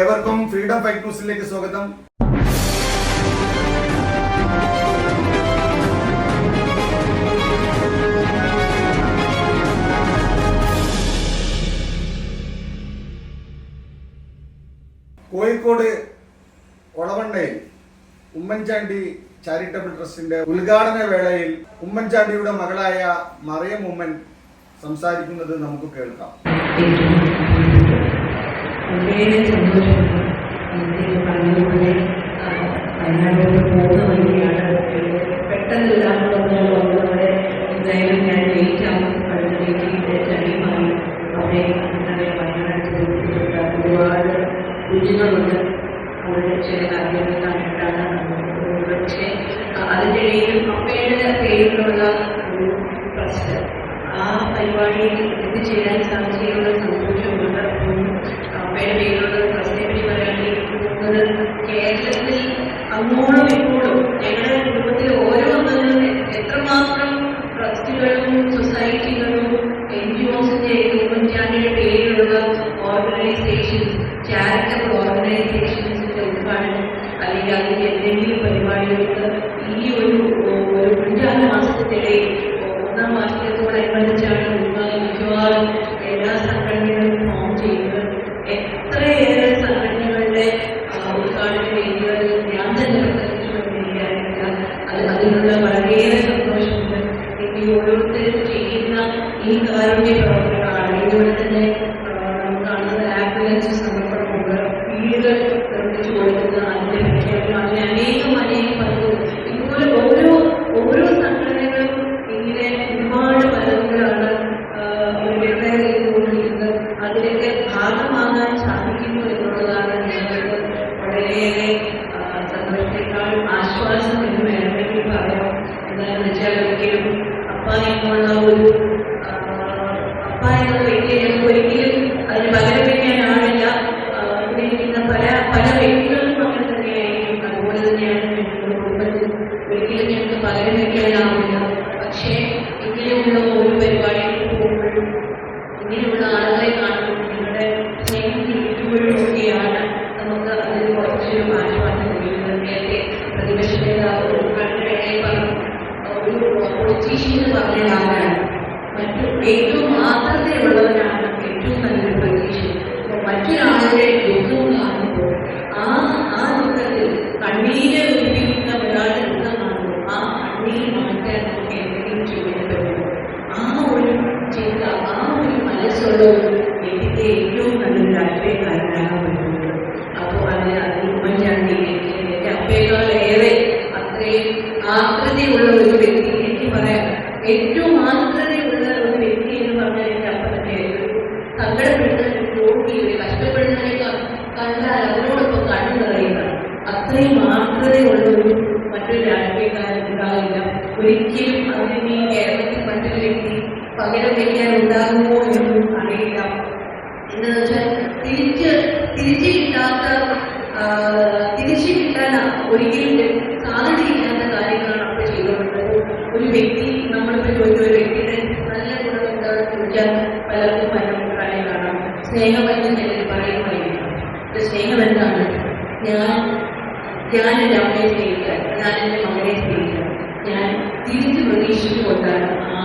ഏവർക്കും freedom fight ന്യൂസിലേക്ക് സ്വാഗതം. കോഴിക്കോട് ഒളവണ്ണയിൽ ഉമ്മൻചാണ്ടി ചാരിറ്റബിൾ ട്രസ്റ്റിന്റെ ഉദ്ഘാടന വേളയിൽ ഉമ്മൻചാണ്ടിയുടെ മകളായ മറിയം ഉമ്മൻ സംസാരിക്കുന്നത് നമുക്ക് കേൾക്കാം. വളരെ സന്തോഷമുണ്ട് എനിക്ക് പറഞ്ഞതുപോലെ ആ, വയനാട്ടിലോട്ട് പോകുന്ന വഴിയാണ് പെട്ടെന്ന് ഒരാളൊക്കെ വന്നതോടെ എന്തായാലും ഞാൻ ലേറ്റ് ആവും. അടുത്തേക്ക് കഴിയുമായി അവിടെ പറയുക വയനാട്ടിൽ ഒരുപാട് രുചികളുണ്ട്. അവിടെ ചില കാര്യങ്ങൾ കണ്ടിട്ടാണ് പക്ഷേ അതിന്റെ ഇടയിലും അമ്മയുടെ പേരിലുള്ള ഒരു പ്രശ്നം ആ പരിപാടിയിൽ എത്തിച്ചേരാൻ സാധിച്ചതിലുള്ള സന്തോഷമുണ്ട് അപ്പം അമ്മയുടെ പേരിലുള്ള പ്രശ്നത്തെ പറ്റി പറയുകയാണെങ്കിൽ പോകുന്നത് കേരളത്തിൽ അങ്ങോളം ഇങ്ങോട്ടും ഞങ്ങളുടെ കുടുംബത്തിൽ ഓരോ അംഗങ്ങളും എത്രമാത്രം ട്രസ്റ്റുകളും സൊസൈറ്റികളും എൻ ജി ഒസിന്റെ ഉമ്മൻചാണ്ടിയുടെ പേരിലുള്ള ഓർഗനൈസേഷൻസ് ഓർഗനൈസേഷൻസിന്റെ ഉദ്ഘാടനം അല്ലെങ്കിൽ അതിന്റെ എന്തെങ്കിലും പരിപാടികൾക്ക് ഈ ഒരു ഒരു അഞ്ചാറ് മാസത്തിലെ ഒന്നാം മാസത്തോടനുബന്ധിച്ചാണ് ഒരുപാട് മിക്കവാറും എല്ലാ സംഘടനകളും ഫോം ചെയ്യുന്നത്. എത്രയേറെ സംഘടനകളുടെ ഉദ്ഘാടന വേദികളിൽ ഞാൻ തന്നെ പ്രസംഗിച്ചുകൊണ്ടിരിക്കാനില്ല അത് അതിനുള്ള വളരെയേറെ സന്തോഷമുണ്ട്. ഈ ഓരോരുത്തരും ചെയ്യുന്ന ഈ കാരുണ്യ പ്രവർത്തനങ്ങളാണ്. ഇതുപോലെ തന്നെ ആ, നമുക്ക് കാണുന്ന ആംബുലൻസ് സമർപ്പണമുണ്ട് വീടുകൾ നിർമ്മിച്ചു കൊടുക്കുന്ന അതിന്റെ പ്രഖ്യാപനം അങ്ങനെ അനേകം അനേകം പലതും ഇതുപോലെ ഓരോ ഓരോ സംഘടനകളും ഇങ്ങനെ ഒരുപാട് പലതുകളാണ് ഇവരുടെ ചെയ്തുകൊണ്ടിരിക്കുന്നത് അതിലൊക്കെ എന്നുള്ളതാണ് ഞങ്ങൾക്ക് വളരെയേറെ ആശ്വാസം എന്ന് വേണമെങ്കിൽ പറയാം. എന്താണെന്ന് വെച്ചാൽ ഒരിക്കലും അപ്പ ഒരു പല പല വ്യക്തികളും അങ്ങനെ തന്നെയായിരിക്കും അതുപോലെ തന്നെയാണ് ഞങ്ങളുടെ കുടുംബത്തിൽ ഒരിക്കലും ഞങ്ങൾക്ക് പകരം വയ്ക്കാനാവില്ല. പക്ഷേ ഇങ്ങനെയുള്ള ഓരോ പരിപാടികൾക്ക് പോകുമ്പോഴും ഇങ്ങനെയുള്ള ആളുകളെ കാണുമ്പോൾ നിങ്ങളുടെ സ്നേഹം കിട്ടുമ്പോഴും ഒക്കെയാണ് നമുക്ക് അതിന് കുറച്ചൊരു മാറ്റമാണ് ലഭിക്കുന്നത് നേരത്തെ പ്രതിപക്ഷ നേതാവ് ഒരു പൊളിറ്റീഷ്യൻ എന്ന് പറഞ്ഞ ആകൃതിയുള്ള ഒരു വ്യക്തി എന്ന് പറഞ്ഞാൽ എന്റെ അപ്പ സങ്കടപ്പെടുന്ന ഒരു രോഗി ഒരു കഷ്ടപ്പെടുന്നതിനേക്കാൾ കണ്ടാൽ അതിനോടൊപ്പം കണ്ണു നിറയുക അത്രയും ആകൃതയുള്ള ഒരു മറ്റൊരു രാഷ്ട്രീയക്കാരൻ ഉണ്ടാവില്ല. ഒരിക്കലും അതിന് ഈ കേരളത്തിൽ മറ്റൊരു വ്യക്തി പകരം വയ്ക്കാൻ ഉണ്ടാകുമോ എന്നും അറിയില്ല. എന്താണെന്ന് വെച്ചാൽ തിരിച്ച് തിരിച്ചു കിട്ടാത്ത തിരിച്ചു കിട്ടാൻ ഒരിക്കലും ഞാൻ ഞാൻ എന്റെ അമ്മയെ സ്നേഹിക്കാൻ ഞാൻ എന്റെ മകനെ സ്നേഹിക്കാൻ ഞാൻ തിരിച്ചു പ്രതീക്ഷിച്ചുകൊണ്ടാണ് ആ